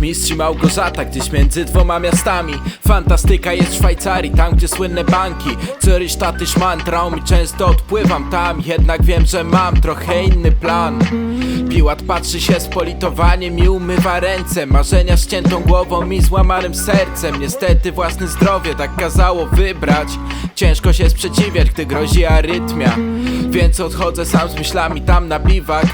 Mistrz i Małgorzata gdzieś między dwoma miastami. Fantastyka jest w Szwajcarii, tam gdzie słynne banki. Zurich, Stadt, Szman, Traum i często odpływam tam. Jednak wiem, że mam trochę inny plan. Piłat patrzy się z politowaniem i umywa ręce. Marzenia ściętą głową i złamanym sercem. Niestety własne zdrowie tak kazało wybrać. Ciężko się sprzeciwiać, gdy grozi arytmia. Więc odchodzę sam z myślami tam na biwak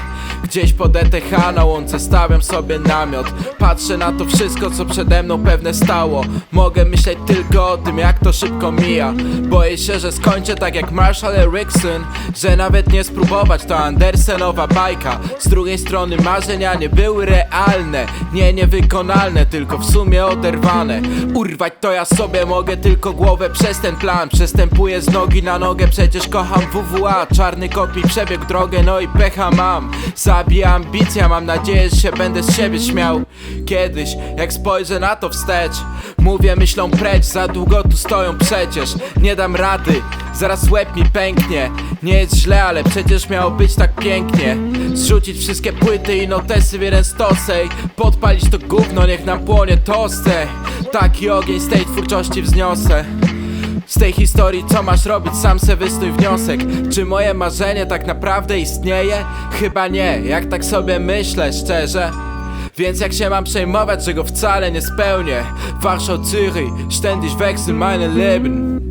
Gdzieś pod ETH na łące stawiam sobie namiot. Patrzę na to wszystko co przede mną pewne stało. Mogę myśleć tylko o tym jak to szybko mija. Boję się, że skończę tak jak Marshall Erickson Że nawet nie spróbować to Andersenowa bajka. Z drugiej strony marzenia nie były realne Nie niewykonalne, tylko w sumie oderwane. Urwać to ja sobie mogę tylko głowę przez ten plan. Przestępuję z nogi na nogę, przecież kocham WWA Czarny kot mi przebiegł drogę, no i pecha mam Zabija ambicja, mam nadzieję, że się będę z siebie śmiał. Kiedyś, jak spojrzę na to wstecz Mówię myślą precz, za długo tu stoją przecież. Nie dam rady, zaraz łeb mi pęknie. Nie jest źle, ale przecież miało być tak pięknie. Zrzucić wszystkie płyty i notesy w jeden stosej. Podpalić to gówno, niech nam płonie tostę Taki ogień z tej twórczości wzniosę z tej historii co masz robić, sam se wysnuj wniosek. Czy moje marzenie tak naprawdę istnieje? Chyba nie, jak tak sobie myślę szczerze? Więc jak się mam przejmować, że go wcale nie spełnię? Warschau, Zürich, ständig wechseln meine Leben